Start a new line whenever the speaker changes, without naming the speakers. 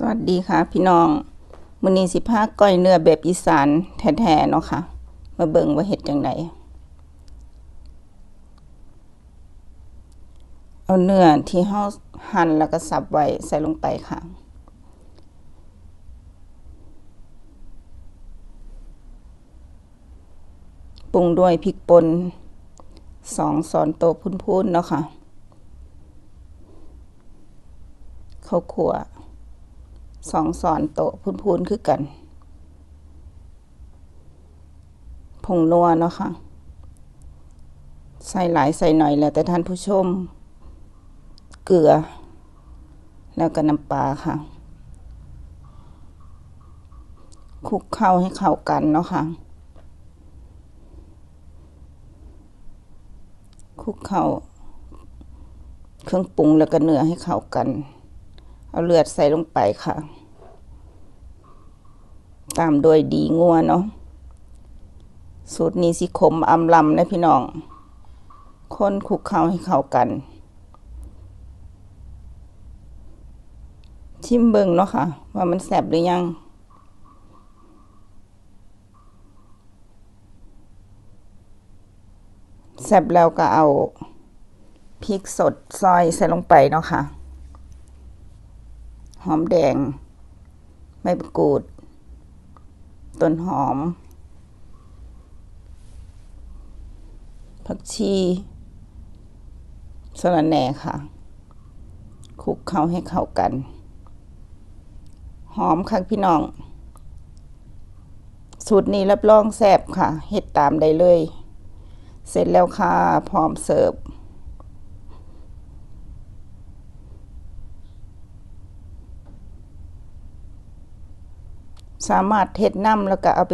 สวัสดีค่ะ พี่น้องมื้อนี้สิพาก้อยเนื้อแบบอีสานแท้ๆเนาะค่ะ มาเบิ่งว่าเฮ็ดจังไดเอาเนื้อที่เฮาหั่นแล้วก็สับไว้ใส่ลงไปค่ะ ปรุงด้วยพริกป่นสองช้อนโต๊ะพูนๆเนาะค่ะข้าวคั่ว สองสอนโตะพูนๆคือกัน ผงนัวเนาะค่ะ ใส่หลายใส่หน่อยแล้วแต่ท่านผู้ชม เกลือ แล้วก็น้ำปลาค่ะ คลุกเข้าให้เข้ากันเนาะค่ะคลุกเข้าเครื่องปรุงแล้วก็เนื้อให้เข้ากัน เอาเลือดใส่ลงไปค่ะ ตามโดยดีงัวเนาะสูตรนี้สิขมอำลำนะพี่น้อง คนคุกเข้าให้เข้ากัน ชิมเบิ่งเนาะค่ะ ว่ามันแซ่บหรือยังแซ่บแล้วก็เอาพริกสดซอยใส่ลงไปเนาะค่ะ หอมแดงใบมะกรูด ต้นหอม ผักชีสะระแหน่ค่ะ คลุกเข้าให้เข้ากัน หอมค่ะพี่น้อง สูตรนี้รับรองแซ่บค่ะเฮ็ดตามได้เลย เสร็จแล้วค่ะ พร้อมเสิร์ฟ สามารถเทดน้ำแล้วก็เอาไป